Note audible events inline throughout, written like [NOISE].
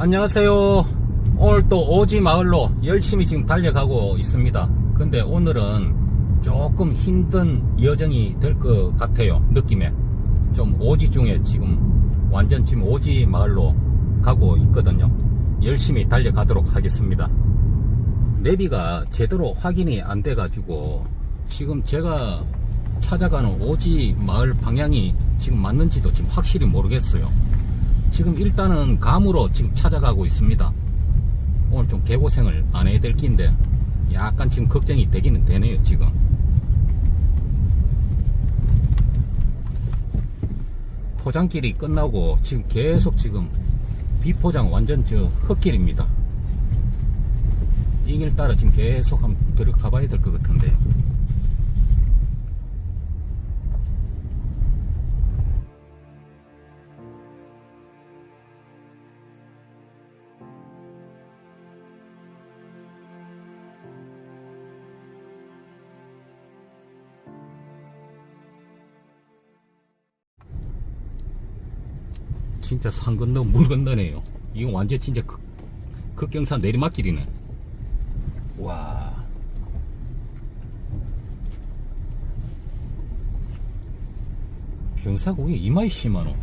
안녕하세요. 오늘 또 오지 마을로 열심히 지금 달려가고 있습니다. 근데 오늘은 조금 힘든 여정이 될 것 같아요. 느낌에. 좀 오지 중에 지금 완전 지금 오지 마을로 가고 있거든요. 열심히 달려가도록 하겠습니다. 내비가 제대로 확인이 안 돼 가지고 지금 제가 찾아가는 오지 마을 방향이 지금 맞는지도 지금 확실히 모르겠어요. 지금 일단은 감으로 지금 찾아가고 있습니다. 오늘 좀 개고생을 안 해야 될 긴데 약간 지금 걱정이 되기는 되네요, 지금. 포장길이 끝나고 지금 계속 지금 비포장 완전 저 흙길입니다. 이 길 따라 지금 계속 한번 들어가 봐야 될 것 같은데. 진짜 산 건너 물 건너네요. 이거 완전 진짜 극, 극경사 내리막길이네. 와. 경사국이 이마이 심하노.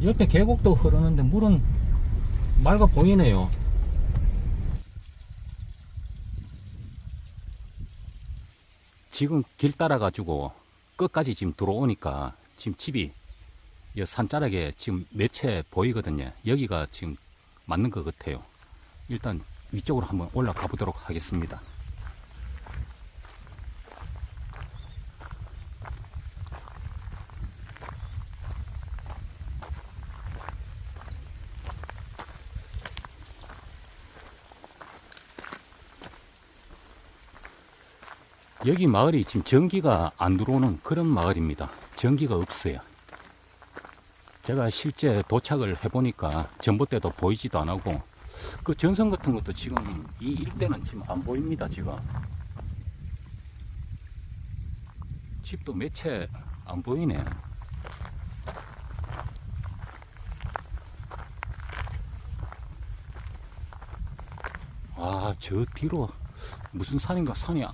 옆에 계곡도 흐르는데 물은 맑아 보이네요. 지금 길 따라 가지고 끝까지 지금 들어오니까 지금 집이 이 산자락에 지금 몇 채 보이거든요. 여기가 지금 맞는 것 같아요. 일단 위쪽으로 한번 올라가 보도록 하겠습니다. 여기 마을이 지금 전기가 안 들어오는 그런 마을입니다. 전기가 없어요. 제가 실제 도착을 해보니까 전봇대도 보이지도 안 하고 그 전선 같은 것도 지금 이 일대는 지금 안 보입니다. 지금 집도 몇 채 안 보이네. 아, 저 뒤로 무슨 산인가 산이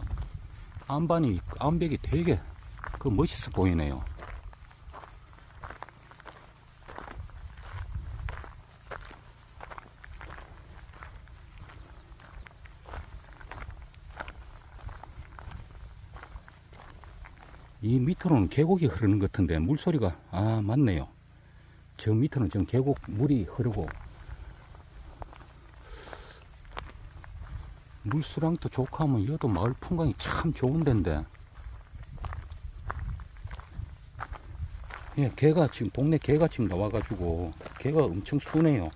안반이 안백이 되게 그 멋있어 보이네요. 이 밑으로는 계곡이 흐르는 것 같은데 물소리가 아 맞네요. 저 밑으로는 좀 계곡 물이 흐르고 물수량도 좋고 하면 여도 마을 풍광이 참 좋은 데인데 예, 개가 지금 동네 개가 지금 나와가지고 개가 엄청 순해요.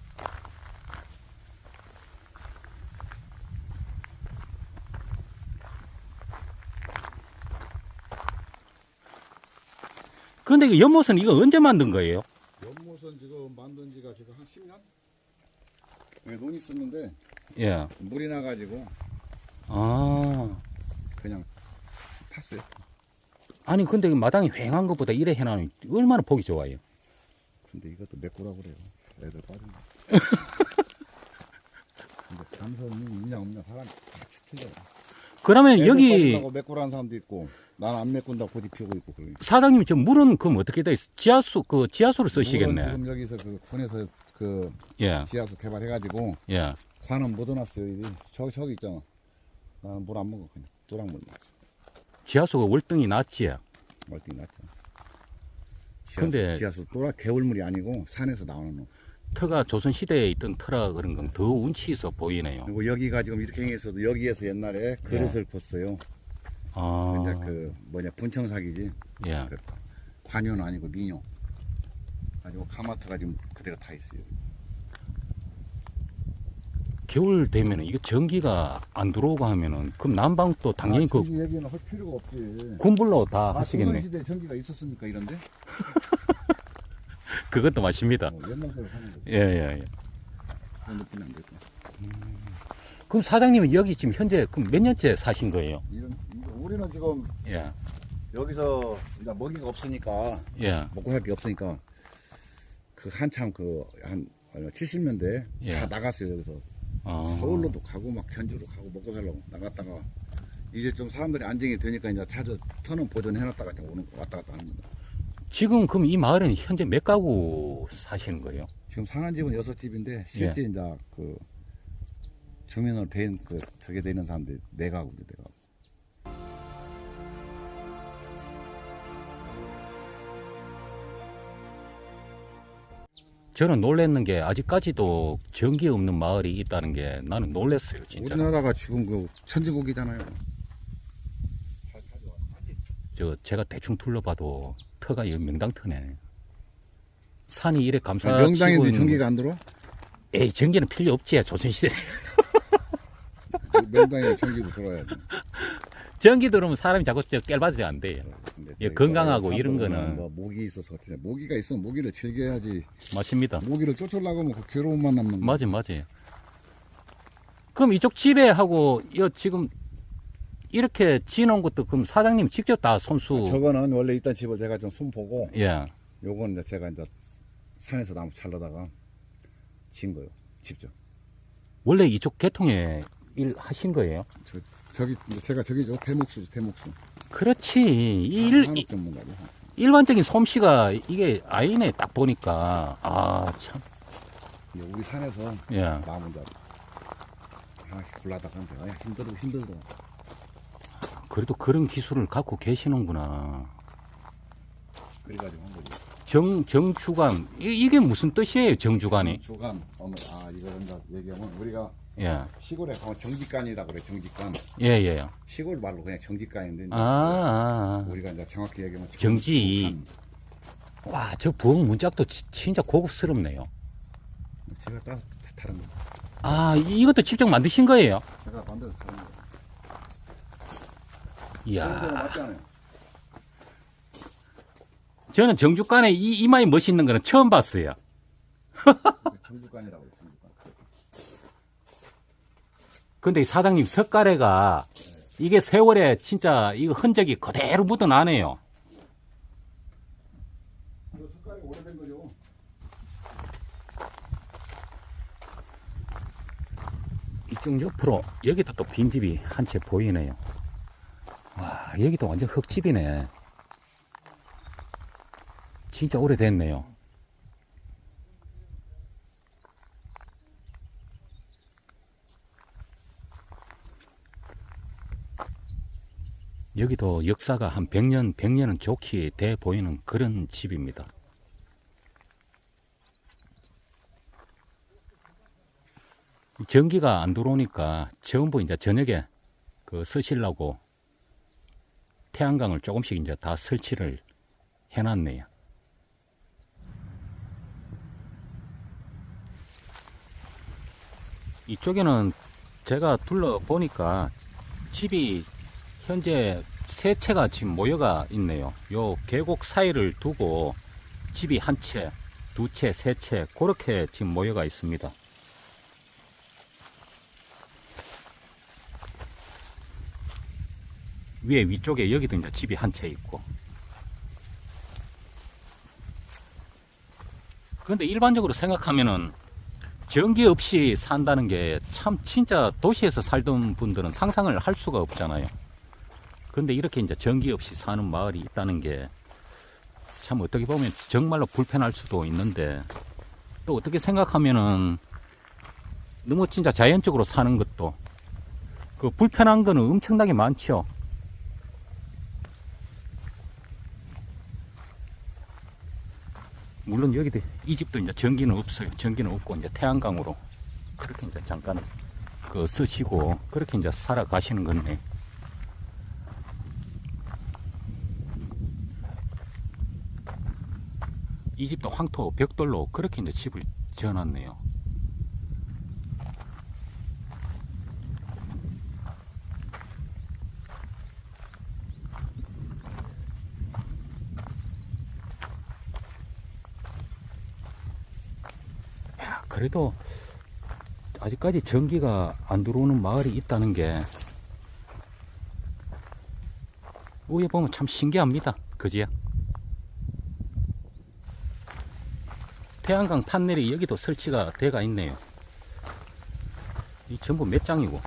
이 연못은 이거 언제 만든 거예요? 연못은 지금 만든 지가 지금 한 10년? 네, 논이 있었는데 예. 물이 나가지고 아. 그냥 탔어요. 아니 근데 이 마당이 휑한 것보다 이래 해놔는 얼마나 보기 좋아요. 근데 이것도 메꾸라고 그래요. 애들 빠진 거. [LAUGHS] 근데 감성이 있냐 없냐 사람 같이 틀려요. 그러면 여기 빠진다고 메꾸라는 사람도 있고 나는 안 메꾼다고 고집 피우고 있고 그러니까. 사장님이 저 물은 그럼 어떻게 돼 있어? 지하수 그 지하수를 물은 쓰시겠네. 지금 여기서 그 군에서 그 예. 지하수 개발해가지고 예. 관은 못 넣어놨어요. 여기. 저기 저기 있잖아. 나는 물 안 먹어 그냥 뚜랑물 마셔. 지하수가 월등히 낫지. 멀뚱히 낫죠. 지하수, 근데- 지하수 또라 개울물이 아니고 산에서 나오는 놈. 터가 조선 시대에 있던 터라 그런 건 더 운치 있어 보이네요. 그리고 여기가 지금 이렇게 행했어도 여기에서 옛날에 그릇을 뒀어요. 아. 이제 그 뭐냐 분청사기지. 예. 그 관여는 아니고 민요. 가지고 카마트가 지금 그대로 다 있어요. 겨울 되면은 이거 전기가 안 들어오고 하면은 그럼 난방도 당연히 그 전기 얘기는 할 필요가 없지. 군불로 다 아, 하시겠네. 조선시대 전기가 있었습니까 이런데? [LAUGHS] 그것도 맞습니다. 어, 옛날대로 사는 거지. 예, 예, 예. 그런 느낌이 안 됐고. 그럼 사장님은 여기 지금 현재 그럼 몇 년째 사신 거예요? 이런 이거 우리는 지금 예, 여기서 이제 먹이가 없으니까 예, 먹고 살 게 없으니까 그 한참 그한 70년대 예. 다 나갔어요 여기서 어, 서울로도 가고 막 전주로 가고 먹고 살려고 나갔다가 이제 좀 사람들이 안정이 되니까 이제 찾아 터는 보존해놨다가 이제 오는 거 왔다 갔다 하는 거다. 지금 그럼 이 마을은 현재 몇 가구 사시는 거예요? 지금 사는 집은 여섯 집인데 실제 예. 이제 그 주민으로 된그 저게 되는 사람들이 네 가구죠 네가 저는 놀랬는 게 아직까지도 전기 없는 마을이 있다는 게 나는 놀랬어요, 진짜. 우리나라가 지금 그 천진국이잖아요. 저 제가 대충 둘러봐도 터가 여 명당터네. 산이 이래 감사. 명당인데 전기가 안 들어? 에이 전기는 필요 없지 조선시대. [LAUGHS] 명당에 전기도 들어야 돼. 전기 들어오면 사람이 자꾸 저 깰바지 안 돼요. 근데 예, 저희 건강하고 이런 거는- 뭐 모기 있어서 어떻게 모기가 있으면 모기를 즐겨야지. 맞습니다. 모기를 쫓으려고 하면 그 괴로움만 남는 거. 맞아요, 맞아요. 그럼 이쪽 집에 하고 여 지금 이렇게 지어놓은 것도 그럼 사장님 직접 다 손수. 저거는 원래 있던 집을 제가 좀 손보고 예. 요건 이제 제가 이제 산에서 나무 잘라다가 진 거예요. 직접. 원래 이쪽 개통에 일 하신 거예요? 저, 저기 제가 저기죠 대목수죠 대목수. 그렇지. 이 일, 한옥 전문가죠. 일반적인 솜씨가 이게 아니네 딱 보니까 아 참. 우리 산에서 예. 나무 이제 하나씩 골라다가 아, 힘들고 힘들고. 그래도 그런 기술을 갖고 계시는구나. 그래가지고 한 거지. 정 정주간 이, 게 무슨 뜻이에요? 정주간이? 주간 어머 아 이거 얘기하면 우리가 예. 시골에 가면 정직간이라고 그래 정직간 예, 예. 시골 말로 그냥 정직간인데 이제 아, 아, 우리가 이제 정확히 얘기하면 정지. 정직간. 아. 와, 저 부엌 문짝도 지- 진짜 고급스럽네요. 제가 따 다 다른 거 아, 이- 이것도 직접 만드신 거예요? 제가 만들어서 다른 거 이야. 저는 정주간에 이 이마에 멋있는 거는 처음 봤어요. 정직간이라고 그래 정직간 근데 이 사장님 석가래가 이게 세월에 진짜 이거 흔적이 그대로 묻어나네요. 색깔이 오래된 거죠 이쪽 옆으로 여기도 또 빈집이 한 채 보이네요. 와, 여기도 완전 흙집이네. 진짜 오래됐네요. 여기도 역사가 한 100년, 100년은 좋게 돼 보이는 그런 집입니다. 전기가 안 들어오니까 전부 이제 저녁에 그 쓰시려고 태양광을 조금씩 이제 다 설치를 해놨네요. 이쪽에는 제가 둘러보니까 집이 현재 세 채가 지금 모여가 있네요. 요 계곡 사이를 두고 집이 한 채, 두 채, 세 채, 그렇게 지금 모여가 있습니다. 위에 위쪽에 여기도 이제 집이 한 채 있고. 근데 일반적으로 생각하면은 전기 없이 산다는 게 참 진짜 도시에서 살던 분들은 상상을 할 수가 없잖아요. 근데 이렇게 이제 전기 없이 사는 마을이 있다는 게 참 어떻게 보면 정말로 불편할 수도 있는데 또 어떻게 생각하면은 너무 진짜 자연적으로 사는 것도 그 불편한 거는 엄청나게 많죠. 물론 여기도 이 집도 이제 전기는 없어요. 전기는 없고 이제 태양광으로 그렇게 이제 잠깐 그 쓰시고 그렇게 이제 살아가시는 건데. 이 집도 황토 벽돌로 그렇게 이제 집을 지어놨네요. 야, 그래도 아직까지 전기가 안 들어오는 마을이 있다는 게 위에 보면 참 신기합니다. 그지야? 태양광 판넬이 여기도 설치가 돼가 있네요. 이 전부 몇 장이고?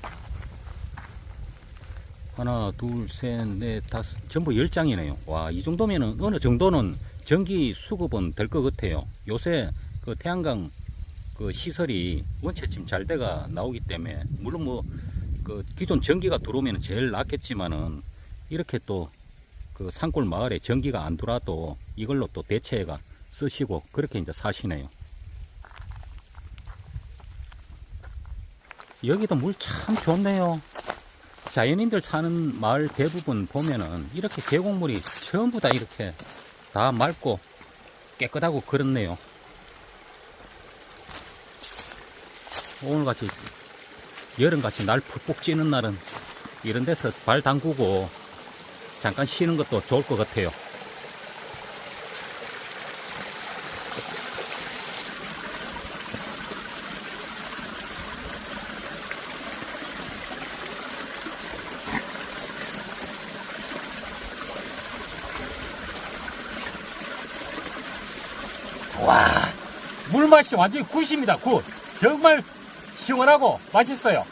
하나, 둘, 셋, 넷, 다섯, 전부 열 장이네요. 와, 이 정도면은 어느 정도는 전기 수급은 될 것 같아요. 요새 그 태양광 그 시설이 원체 지금 잘 돼가 나오기 때문에 물론 뭐 그 기존 전기가 들어오면 제일 낫겠지만은 이렇게 또 그 산골 마을에 전기가 안 들어와도 이걸로 또 대체해가 쓰시고 그렇게 이제 사시네요. 여기도 물 참 좋네요. 자연인들 사는 마을 대부분 보면은 이렇게 계곡물이 전부 다 이렇게 다 맑고 깨끗하고 그렇네요. 오늘같이 여름같이 날 푹푹 찌는 날은 이런 데서 발 담그고 잠깐 쉬는 것도 좋을 것 같아요. 와, 물맛이 완전히 굿입니다. 굿. 정말 시원하고 맛있어요.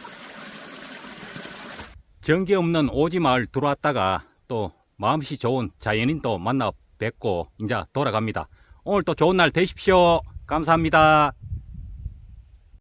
전기 없는 오지 마을 들어왔다가 또 마음씨 좋은 자연인 또 만나 뵙고 이제 돌아갑니다. 오늘 또 좋은 날 되십시오. 감사합니다.